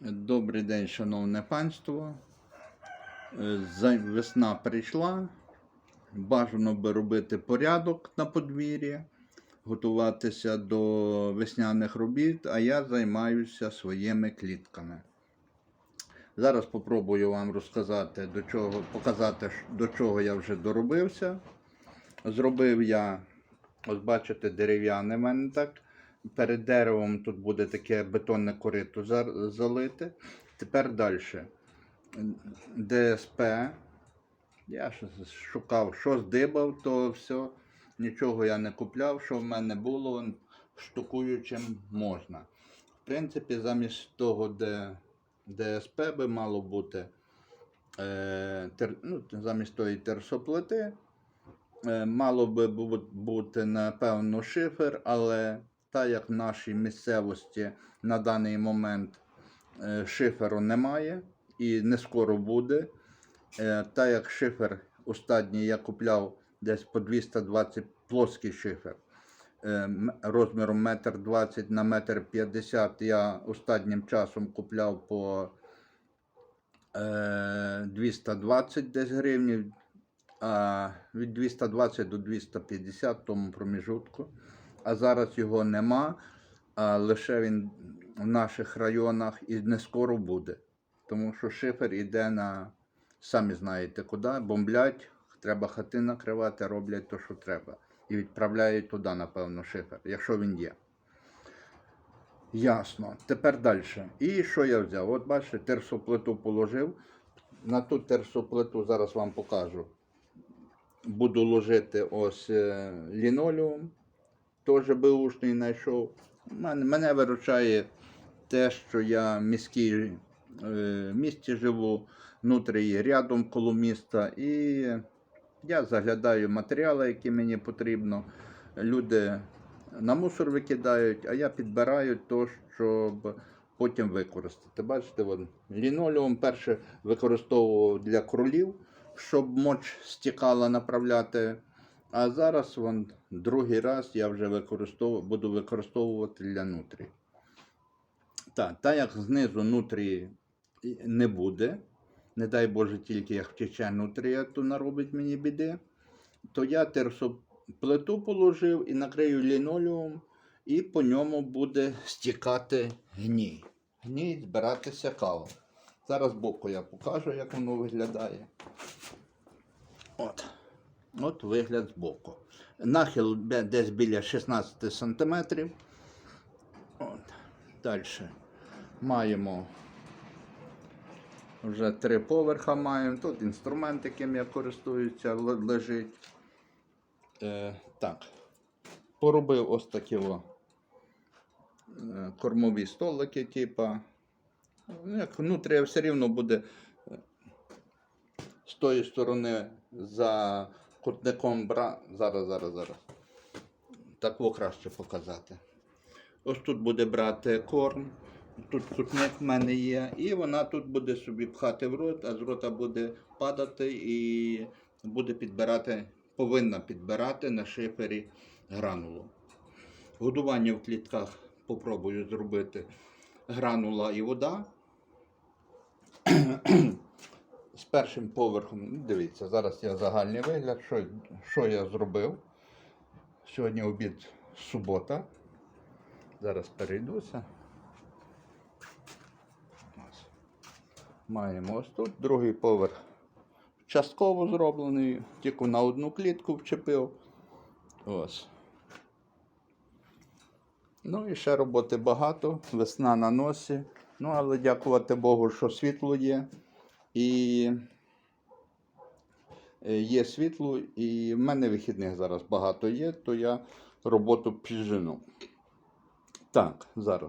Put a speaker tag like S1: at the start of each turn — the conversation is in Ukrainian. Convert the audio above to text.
S1: Добрий день, шановне панство. Е, Весна прийшла. Бажано би робити порядок на подвір'ї, готуватися до весняних робіт, а я займаюся своїми клітками. Зараз спробую вам розказати, до чого, показати, до чого я вже доробився. Зробив я, ось бачите, дерев'яне в мене так. Перед деревом тут буде таке бетонне корито залите. Тепер далі. ДСП. Я шукав, що здибав, то все. Нічого я не купляв, що в мене було, штукуючим можна. В принципі, замість того, де ДСП би мало бути, е, тер, ну, замість тої терсоплити, е, мало би бути, напевно, шифер, але так як в нашій місцевості на даний момент е, шиферу немає і не скоро буде. Е, Та як шифер останній я купляв десь по 220 плоский шифер е, розміром 1,20 на 1,50 м я останнім часом купляв по е, 220 десь гривнів, а від 220 до 250 тому проміжутку. А зараз його нема, а лише він в наших районах і не скоро буде. Тому що шифер іде на, самі знаєте куди, бомблять, треба хати накривати, роблять те, що треба. І відправляють туди, напевно, шифер, якщо він є. Ясно. Тепер далі. І що я взяв? От бачите, терсоплиту положив. На ту терсоплиту зараз вам покажу. Буду ложити ось е, лінолеум. Теж беушний знайшов. Мене, мене виручає те, що я в міській е, місті живу, внутрі рядом коло міста, і я заглядаю матеріали, які мені потрібно. Люди на мусор викидають, а я підбираю то, щоб потім використати. Бачите, вон, лінолеум перше використовував для кролів, щоб моч стікала направляти. А зараз вон, другий раз я вже використовую, буду використовувати для нутрі. Так, так як знизу нутрі не буде, не дай Боже, тільки як втече нутрія, то наробить мені біди, то я терсоплиту положив і накрию лінолеум, і по ньому буде стікати гній. Гній збиратися кава. Зараз боку я покажу, як воно виглядає. От. От вигляд збоку. Нахил десь біля 16 см. Далі. Маємо вже три поверха маємо. Тут інструмент, яким я користуюся, лежить. Е, так. Поробив ось такі о, е, кормові столики, типа. Ну, Як внутрі все рівно буде е, з тої сторони за кутником бра. Зараз, зараз, зараз. Так краще показати. Ось тут буде брати корм, тут кутник в мене є, і вона тут буде собі пхати в рот, а з рота буде падати і буде підбирати, повинна підбирати на шифері гранулу. Годування в клітках попробую зробити гранула і вода. Першим поверхом, ну, дивіться, зараз я загальний вигляд, що, що я зробив. Сьогодні обід субота. Зараз перейдуся. Маємо ось тут другий поверх частково зроблений, тільки на одну клітку вчепив. Ось. Ну і ще роботи багато, весна на носі. Ну, але дякувати Богу, що світло є. І е, є світло, і в мене вихідних зараз багато є, то я роботу піжину. Так, зараз.